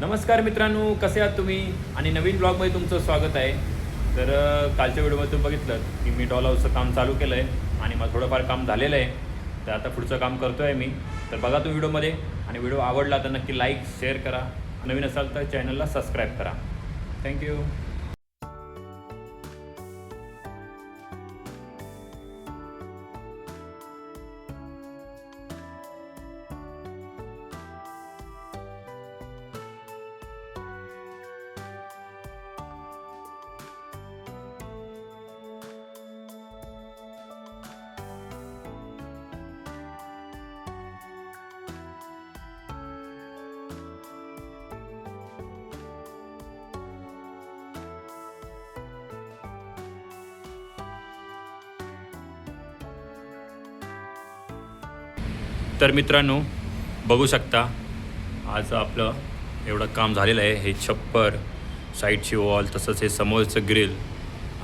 नमस्कार मित्रांनो कसे आहात तुम्ही? आणि नवीन ब्लॉगमध्ये तुमचं स्वागत आहे. तर कालच्या व्हिडिओमध्ये तुम्ही बघितलं की मी डॉल हाऊसचं काम चालू केलं आहे आणि मला थोडंफार काम झालेलं आहे. तर आता पुढचं काम करतो आहे मी. तर बघा तुम्ही व्हिडिओमध्ये. आणि व्हिडिओ आवडला तर नक्की लाईक शेअर करा. नवीन असाल तर चॅनलला सबस्क्राईब करा. थँक्यू. तर मित्रांनो बघू शकता आज आपलं एवढं काम झालेलं आहे. हे छप्पर साईडची वॉल तसंच हे समोरचं ग्रिल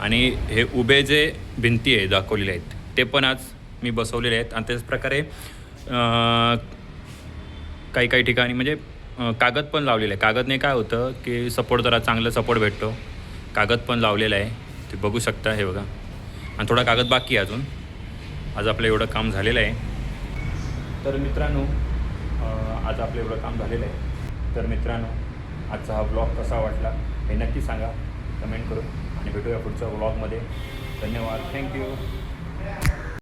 आणि हे उभे जे भिंती आहे दाखवलेले आहेत ते पण आज मी बसवलेले आहेत. आणि त्याच प्रकारे काही काही ठिकाणी म्हणजे कागद पण लावलेलं आहे कागदने काय होतं की सपोर्ट जरा चांगलं सपोर्ट भेटतो. कागद पण लावलेला आहे. ते बघू शकता हे बघा. आणि थोडा कागद बाकी आहे अजून. आज आपलं एवढं काम झालेलं आहे. तर मित्रांनो आज आपलं एवढं काम झालेलं आहे. तर मित्रांनो आजचा हा ब्लॉग कसा वाटला हे नक्की सांगा. कमेंट करून आणि भेटूया पुढच्या ब्लॉगमध्ये धन्यवाद. थँक्यू